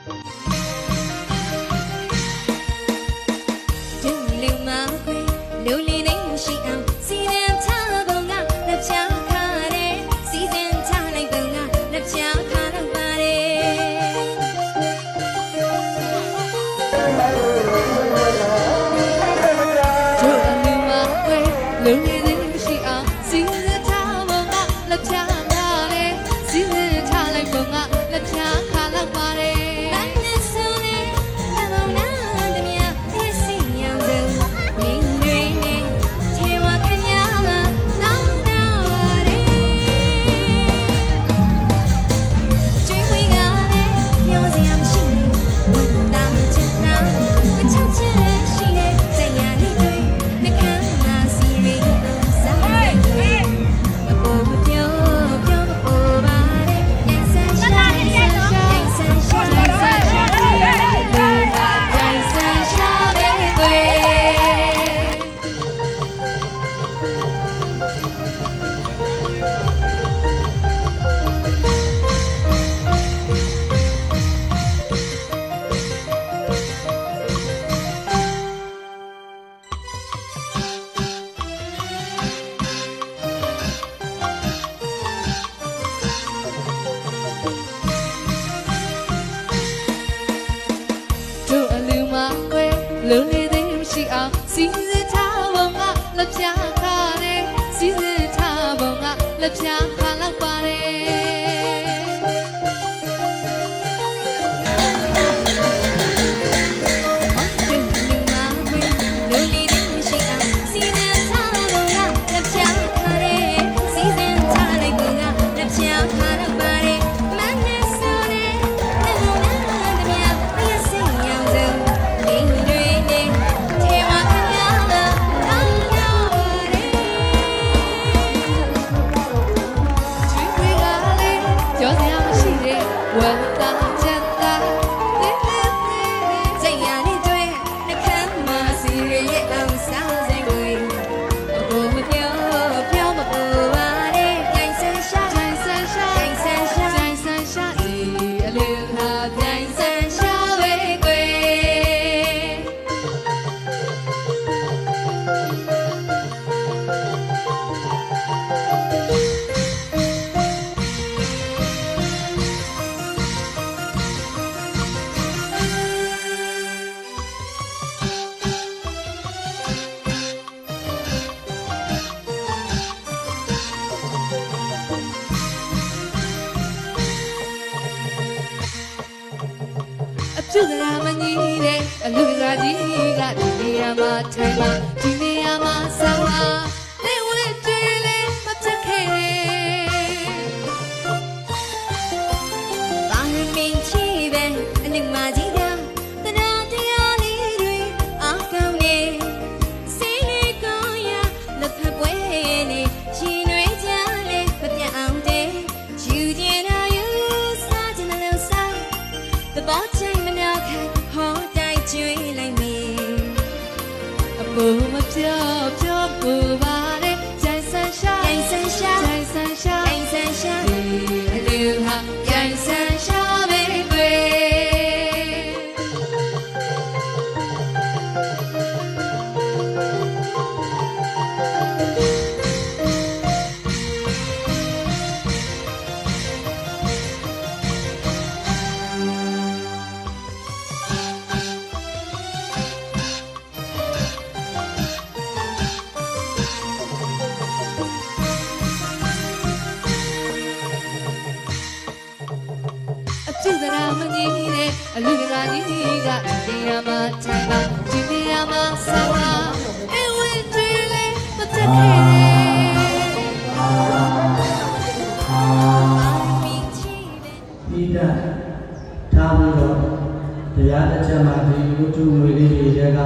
ဒူလီမာကွေလူလီနေရှိအောင်စီရင်ချပုံကလက်ချခါတဲ့စီစဉ်ချလိုက်ပုံကလက်ချခါတော့ပါတယ်ဒူလီမာကွေလူလီ လုံနေသေးမရှိအောင်စီစဉ်ထားပုံကလက်ဖြာခါနဲ့စီစဉ်ထားပုံကလက်ဖြာ 问 ရှုစရာမကြီးတဲ့အလူကစားကြီးကဒီနေရာမှာထိုင်ပါဒီနေရာမှာဆောင်းပါ ကိုမပြောပြောကိုပါလေကြိုင်ဆန်ရှာကြိုင်ဆန်ရှာကြိုင်ဆန်ရှာဒီအလူဟာ သူစရာမငြိတဲ့အလူတကာကြီးကဒီရမထိုင်ပါဒီနေရာမှာဆောင်းပါအဲဝင်းတွေလေးမတက်ခဲ့ဒီတာဒါဘူးတော့တရားအချက်မှဒီလူတို့ငွေလေးတွေက